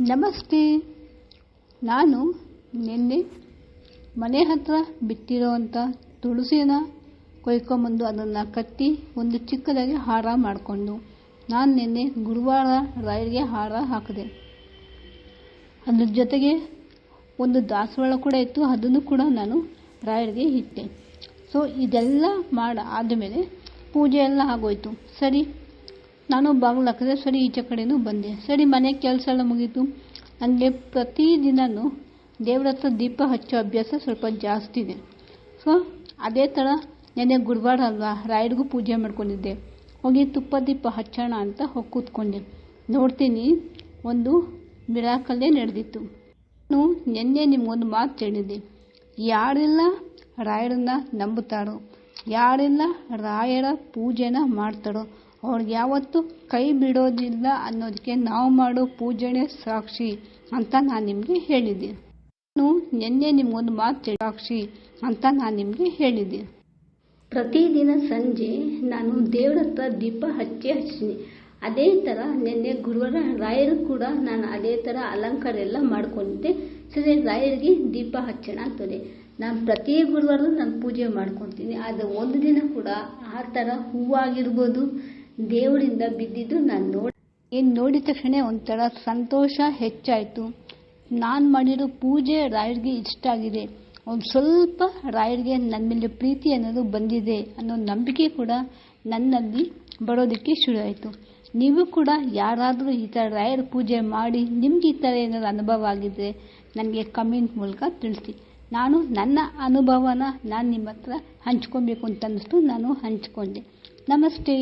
ನಮಸ್ತೆ. ನಾನು ನಿನ್ನೆ ಮನೆ ಹತ್ರ ಬಿಟ್ಟಿರೋವಂಥ ತುಳಸಿನ ಕೊಯ್ಕೊಂಬಂದು ಅದನ್ನು ಕಟ್ಟಿ ಒಂದು ಚಿಕ್ಕದಾಗಿ ಹಾರ ಮಾಡಿಕೊಂಡು ನಾನು ನಿನ್ನೆ ಗುರುವಾರ ರಾಯರಿಗೆ ಹಾರ ಹಾಕಿದೆ. ಅದ್ರ ಜೊತೆಗೆ ಒಂದು ದಾಸವಾಳ ಕೂಡ ಇತ್ತು, ಅದನ್ನು ಕೂಡ ನಾನು ರಾಯರಿಗೆ ಇಟ್ಟೆ. ಸೊ ಇದೆಲ್ಲ ಮಾಡಿ ಆದಮೇಲೆ ಪೂಜೆ ಎಲ್ಲ ಆಗೋಯ್ತು. ಸರಿ ನಾನು ಬಾಗಿಲು ಹಾಕಿದೆ, ಸರಿ ಈಚೆ ಕಡೆನೂ ಬಂದೆ. ಸರಿ, ಮನೆ ಕೆಲಸ ಎಲ್ಲ ಮುಗೀತು. ನನಗೆ ಪ್ರತಿದಿನವೂ ದೇವ್ರ ಹತ್ರ ದೀಪ ಹಚ್ಚೋ ಅಭ್ಯಾಸ ಸ್ವಲ್ಪ ಜಾಸ್ತಿ ಇದೆ. ಸೊ ಅದೇ ಥರ ನೆನೆ ಗುರುವಾರ ಅಲ್ವಾ, ರಾಯರಿಗೂ ಪೂಜೆ ಮಾಡ್ಕೊಂಡಿದ್ದೆ. ಹೋಗಿ ತುಪ್ಪ ದೀಪ ಹಚ್ಚೋಣ ಅಂತ ಹೋಗಿ ಕೂತ್ಕೊಂಡೆ. ನೋಡ್ತೀನಿ, ಒಂದು ಮಿರಾಕಲ್ಲೇ ನಡೆದಿತ್ತು. ನಾನು ನಿನ್ನೆ ನಿಮಗೊಂದು ಮಾತು ಹೇಳಿದ್ದೆ. ಯಾರೆಲ್ಲ ರಾಯರನ್ನ ನಂಬುತ್ತಾರೋ, ಯಾರೆಲ್ಲ ರಾಯರ ಪೂಜೆನ ಮಾಡ್ತಾರೋ ಅವ್ರಿಗೆ ಯಾವತ್ತೂ ಕೈ ಬಿಡೋದಿಲ್ಲ ಅನ್ನೋದಕ್ಕೆ ನಾವು ಮಾಡೋ ಪೂಜೆನೇ ಸಾಕ್ಷಿ ಅಂತ ನಾನು ನಿಮಗೆ ಹೇಳಿದೆ ನಾನು ನಿನ್ನೆ ನಿಮಗೊಂದು ಮಾತು ಸಾಕ್ಷಿ ಅಂತ ನಾನು ನಿಮಗೆ ಹೇಳಿದೆ ಪ್ರತಿದಿನ ಸಂಜೆ ನಾನು ದೇವ್ರ ಹತ್ರ ದೀಪ ಹಚ್ಚಿ ಹಚ್ಚಿನಿ. ಅದೇ ಥರ ನಿನ್ನೆ ಗುರುವಾರ ರಾಯರು ಕೂಡ ನಾನು ಅದೇ ಥರ ಅಲಂಕಾರ ಎಲ್ಲ ಮಾಡ್ಕೊಂಡಿದ್ದೆ. ಸರಿ, ರಾಯರಿಗೆ ದೀಪ ಹಚ್ಚೋಣ ಅಂತದೆ ನಾನು ಪ್ರತಿ ಗುರುವಾರ ನಾನು ಪೂಜೆ ಮಾಡ್ಕೊತೀನಿ. ಆದರೆ ಒಂದು ದಿನ ಕೂಡ ಆ ಥರ ಹೂವಾಗಿರ್ಬೋದು ದೇವರಿಂದ ಬಿದ್ದಿದ್ದು ನಾನು ನೋಡಿ ಏನು ನೋಡಿದ ತಕ್ಷಣ ಒಂಥರ ಸಂತೋಷ ಹೆಚ್ಚಾಯಿತು. ನಾನು ಮಾಡಿರೋ ಪೂಜೆ ರಾಯರಿಗೆ ಇಷ್ಟ ಆಗಿದೆ. ಒಂದು ಸ್ವಲ್ಪ ರಾಯರಿಗೆ ನನ್ನ ಮೇಲೆ ಪ್ರೀತಿ ಅನ್ನೋದು ಬಂದಿದೆ ಅನ್ನೋ ನಂಬಿಕೆ ಕೂಡ ನನ್ನಲ್ಲಿ ಬರೋದಕ್ಕೆ ಶುರು ಆಯಿತು ನೀವು ಕೂಡ ಯಾರಾದರೂ ಈ ಥರ ರಾಯರ ಪೂಜೆ ಮಾಡಿ ನಿಮ್ಗೆ ಈ ಥರ ಏನಾದ್ರು ಅನುಭವ ಆಗಿದ್ದರೆ ನನಗೆ ಕಮೆಂಟ್ ಮೂಲಕ ತಿಳಿಸಿ. ನಾನು ನನ್ನ ಅನುಭವನ ನಾನು ನಿಮ್ಮ ಹತ್ರ ಹಂಚ್ಕೊಬೇಕು ಅಂತ ಅನ್ನಿಸ್ತು ನಾನು ಹಂಚ್ಕೊಂಡೆ. ನಮಸ್ತೆ.